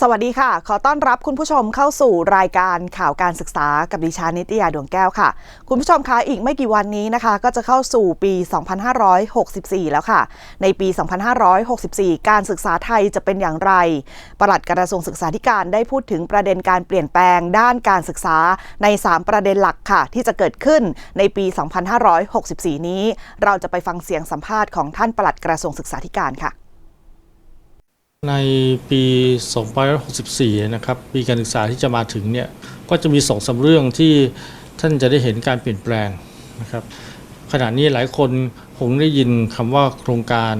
สวัสดีค่ะ ขอต้อนรับคุณผู้ชมเข้าสู่รายการข่าวการศึกษากับดิฉันนิตยาดวงแก้วค่ะ คุณผู้ชมคะอีกไม่กี่วันนี้นะคะ ก็จะเข้าสู่ปี 2564 แล้วค่ะ ในปี 2564 การศึกษาไทยจะเป็นอย่างไร ปลัดกระทรวงศึกษาธิการได้พูดถึงประเด็นการเปลี่ยนแปลงด้านการศึกษาใน 3 ประเด็นหลักค่ะ ที่จะเกิดขึ้นในปี 2564 นี้ เราจะไปฟังเสียงสัมภาษณ์ของท่านปลัดกระทรวงศึกษาธิการค่ะ ในปี 2564 นะครับปีการศึกษาที่จะมาถึงเนี่ยก็จะมีสองสาเรื่องที่ท่านจะได้เห็นการเปลี่ยนแปลงนะครับขณะนี้หลายคนคงได้ยินคำว่าโครงการ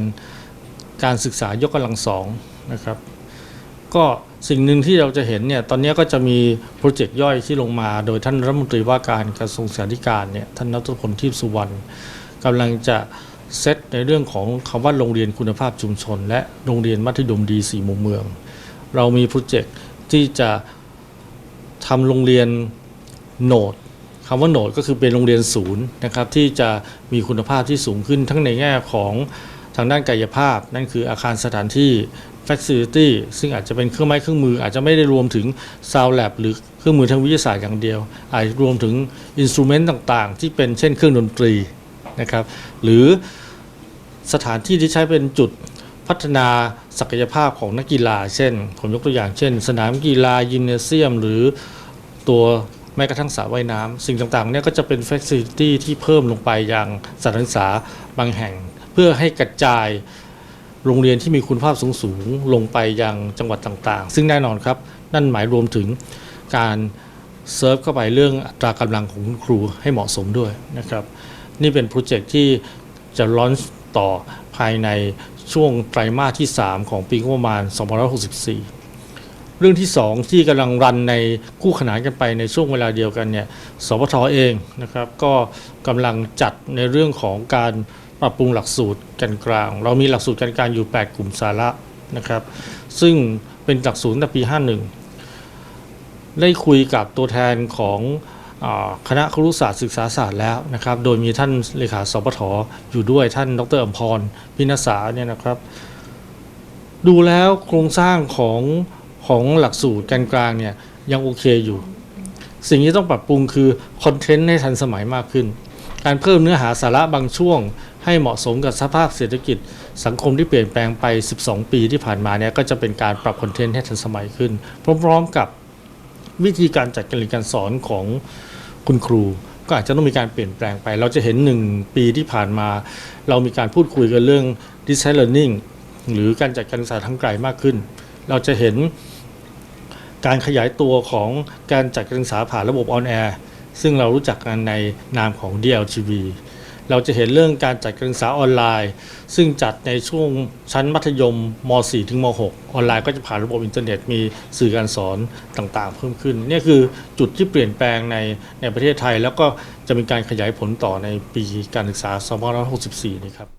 การศึกษายกกำลังสองนะครับก็สิ่งหนึ่งที่เราจะเห็นเนี่ยตอนนี้ก็จะมีโปรเจกต์ย่อยที่ลงมาโดยท่านรัฐมนตรีว่าการกระทรวงศึกษาธิการเนี่ยท่านนัทพลทิพสุวรรณกำลังจะ เซตในเรื่องของคำว่าโรงเรียนคุณภาพชุมชน และโรงเรียนมัธยมดีสี่มุมเมือง เรามีโปรเจกต์ที่จะทำโรงเรียนโหนดคำว่าโหนดก็คือเป็นโรงเรียนศูนย์นะครับที่จะมีคุณภาพที่สูงขึ้นทั้งในแง่ของทางด้านกายภาพ นั่นคืออาคารสถานที่ Facility ซึ่งอาจจะเป็นเครื่องไม้เครื่องมือ อาจจะไม่ได้รวมถึง Sound Lab หรือเครื่องมือทางวิทยาศาสตร์อย่างเดียว อาจจะรวมถึงอินสตูเมนต์ต่างๆ ที่เป็นเช่นเครื่องดนตรี นะครับ หรือสถานที่ที่ใช้เป็นจุดพัฒนาศักยภาพของนักกีฬา เช่น ผมยกตัวอย่างเช่น สนามกีฬายิมเนเซียม หรือตัวแม้กระทั่งสระว่ายน้ำสิ่งต่างๆเนี่ยก็จะเป็น Facility ที่เพิ่มลงไปยังสถานศึกษาบางแห่ง เพื่อให้กระจายโรงเรียนที่มีคุณภาพสูงๆ ลงไปยังจังหวัดต่างๆ ซึ่งแน่นอนครับ นั่นหมายรวมถึงการเซิร์ฟเข้าไปเรื่องอัตรากำลังของคุณครูให้เหมาะสมด้วยนะครับ นี่เป็นโปรเจกต์ที่จะลอนต่อภายในช่วงไตรมาสที่ 3 ของปีงบประมาณ 2564 เรื่องที่ 2 ที่กำลังรันในคู่ขนานกันไปในช่วงเวลาเดียวกันเนี่ย สพทเองนะครับก็กำลังจัดในเรื่องของการปรับปรุงหลักสูตรกันกลาง เรามีหลักสูตรกันกลางอยู่ 8 กลุ่มสาระนะครับ ซึ่งเป็นหลักสูตรตั้งปี 51 ได้คุยกับตัวแทนของ คณะครุศาสตร์ศึกษาศาสตร์แล้วนะครับ โดยมีท่านเลขาสปทออยู่ด้วยท่านดรอมพรพินสาเนี่ยนะครับ ดูแล้วโครงสร้างของของหลักสูตรกันกลางเนี่ยยังโอเคอยู่ สิ่งที่ต้องปรับปรุงคือคอนเทนต์ให้ทันสมัยมากขึ้น การเพิ่มเนื้อหาสาระบางช่วง ให้เหมาะสมกับสภาพเศรษฐกิจ สังคมที่เปลี่ยนแปลงไป 12 ปีที่ผ่านมาเนี่ยก็จะเป็นการปรับคอนเทนต์ให้ทันสมัยขึ้น พร้อมๆกับ วิธีการจัดการเรียนการสอนของคุณครู ก็อาจจะต้องมีการเปลี่ยนแปลงไป เราจะเห็นหนึ่งปีที่ผ่านมา เรามีการพูดคุยกันเรื่อง distance learning หรือการจัดการศึกษาทางไกลมากขึ้น เราจะเห็นการขยายตัวของการจัดการศึกษาผ่านระบบออนแอร์ซึ่งเรารู้จักกันในนามของ DLTV เราจะเห็นเรื่องการจัดการศึกษาออนไลน์ ซึ่งจัดในช่วงชั้นมัธยมม .4 ถึงม .6 ออนไลน์ก็จะผ่านระบบอินเทอร์เน็ตมีสื่อการสอนต่างๆ เพิ่มขึ้นนี่คือจุดที่เปลี่ยนแปลงในในประเทศไทย แล้วก็จะมีการขยายผลต่อในปีการศึกษา 2564 นี้ครับ